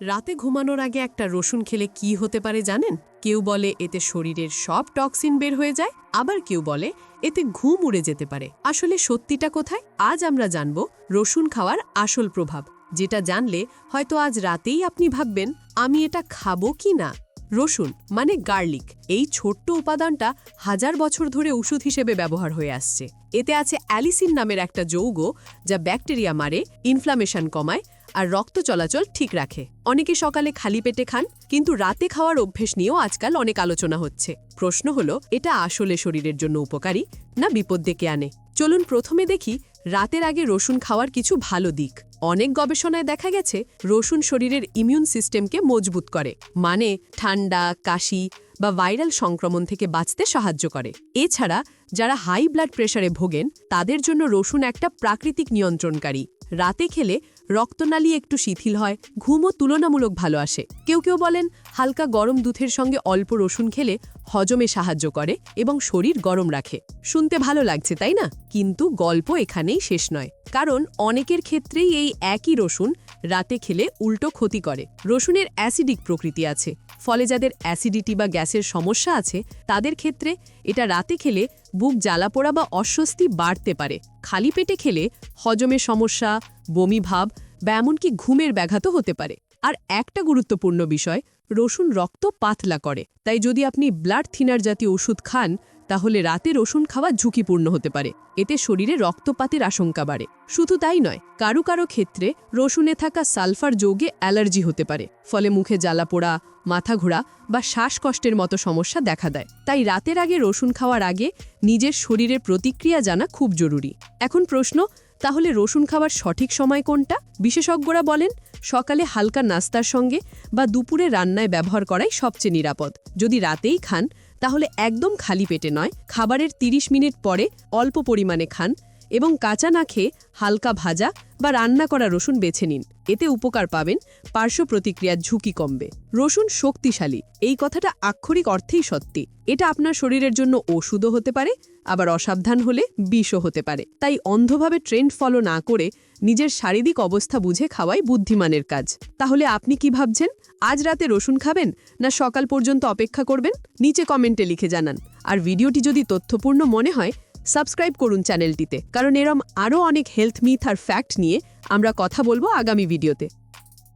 রাতে ঘুমানোর আগে একটা রসুন খেলে কি হতে পারে জানেন? কেউ বলে এতে শরীরের সব টক্সিন বের হয়ে যায়, আবার কেউ বলে এতে ঘুম উড়ে যেতে পারে। আসলে সত্যিটা কোথায়? আজ আমরা জানব রসুন খাওয়ার আসল প্রভাব, যেটা জানলে হয়তো আজ রাতেই আপনি ভাববেন, আমি এটা খাব কি না? রসুন মানে গার্লিক, এই ছোট্ট উপাদানটা হাজার বছর ধরে ওষুধ হিসেবে ব্যবহার হয়ে আসছে। এতে আছে অ্যালিসিন নামের একটা যৌগ, যা ব্যাকটেরিয়া মারে, ইনফ্লামেশন কমায় আর রক্ত চলাচল ঠিক রাখে। অনেকে সকালে খালি পেটে খান, কিন্তু রাতে খাওয়ার অভ্যেস নিয়েও আজকাল অনেক আলোচনা হচ্ছে। প্রশ্ন হলো, এটা আসলে শরীরের জন্য উপকারী না বিপদ ডেকে আনে? চলুন প্রথমে দেখি রাতের আগে রসুন খাওয়ার কিছু ভালো দিক। অনেক গবেষণায় দেখা গেছে, রসুন শরীরের ইমিউন সিস্টেমকে মজবুত করে মানে ঠান্ডা, কাশি বা ভাইরাল সংক্রমণ থেকে বাঁচতে সাহায্য করে। এছাড়া যারা হাই ব্লাড প্রেশারে ভোগেন, তাদের জন্য রসুন একটা প্রাকৃতিক নিয়ন্ত্রণকারী। রাতে খেলে রক্তনালী একটু শিথিল হয়, ঘুমও তুলনামূলক ভালো আসে। কেউ কেউ বলেন হালকা গরম দুধের সঙ্গে অল্প রসুন খেলে হজমে সাহায্য করে এবং শরীর গরম রাখে। শুনতে ভালো লাগছে, তাই না? কিন্তু গল্প এখানেই শেষ নয়। কারণ অনেকের ক্ষেত্রেই এই একই রসুন রাতে খেলে উল্টো ক্ষতি করে। রসুনের অ্যাসিডিক প্রকৃতি আছে। ফলে যাদের অ্যাসিডিটি বা গ্যাসের সমস্যা আছে, তাদের ক্ষেত্রে এটা রাতে খেলে বুক জ্বালা পোড়া বা অস্বস্তি বাড়তে পারে। খালি পেটে খেলে হজমের সমস্যা, বমি ভাব বা এমনকি ঘুমের ব্যাঘাতও হতে পারে। আর একটা গুরুত্বপূর্ণ বিষয়, রসুন রক্ত পাতলা করে। তাই যদি আপনি ব্লাড থিনার জাতীয় ওষুধ খান তাহলে রাতে রসুন খাওয়া ঝুঁকিপূর্ণ হতে পারে। এতে শরীরে রক্তপাতের আশঙ্কা বাড়ে। শুধু তাই নয়, কারও কারও ক্ষেত্রে রসুনে থাকা সালফার যৌগে অ্যালার্জি হতে পারে, ফলে মুখে জ্বালা পোড়া, মাথা ঘোরা বা শ্বাসকষ্টের মতো সমস্যা দেখা দেয়। তাই রাতের আগে রসুন খাওয়ার আগে নিজের শরীরের প্রতিক্রিয়া জানা খুব জরুরি। এখন প্রশ্ন, তাহলে রসুন খাওয়ার সঠিক সময় কোনটা? বিশেষজ্ঞরা বলেন, সকালে হালকা নাস্তার সঙ্গে বা দুপুরে রান্নায় ব্যবহার করাই সবচেয়ে নিরাপদ। যদি রাতেই খান তাহলে একদম খালি পেটে নয়, খাবারের ৩০ মিনিট পরে অল্প পরিমাণে খান এবং কাঁচা না খেয়ে হালকা ভাজা বা রান্না করা রসুন বেছে নিন। এতে উপকার পাবেন পার্শ্ব প্রতিক্রিয়ার ঝুঁকি কমবে। রসুন শক্তিশালী, এই কথাটা আক্ষরিক অর্থেই সত্যি। এটা আপনার শরীরের জন্য ওষুধও হতে পারে আবার অসাবধান হলে বিষও হতে পারে। তাই অন্ধভাবে ট্রেন্ড ফলো না করে নিজের শারীরিক অবস্থা বুঝে খাওয়াই বুদ্ধিমানের কাজ। তাহলে আপনি কি ভাবছেন? আজ রাতে রসুন খাবেন না সকাল পর্যন্ত অপেক্ষা করবেন? নিচে কমেন্টে লিখে জানান। আর ভিডিওটি যদি তথ্যপূর্ণ মনে হয়, সাবস্ক্রাইব করুন চ্যানেলটিতে। কারণ এরম আরও অনেক হেলথ মিথ আর ফ্যাক্ট নিয়ে আমরা কথা বলব আগামী ভিডিওতে।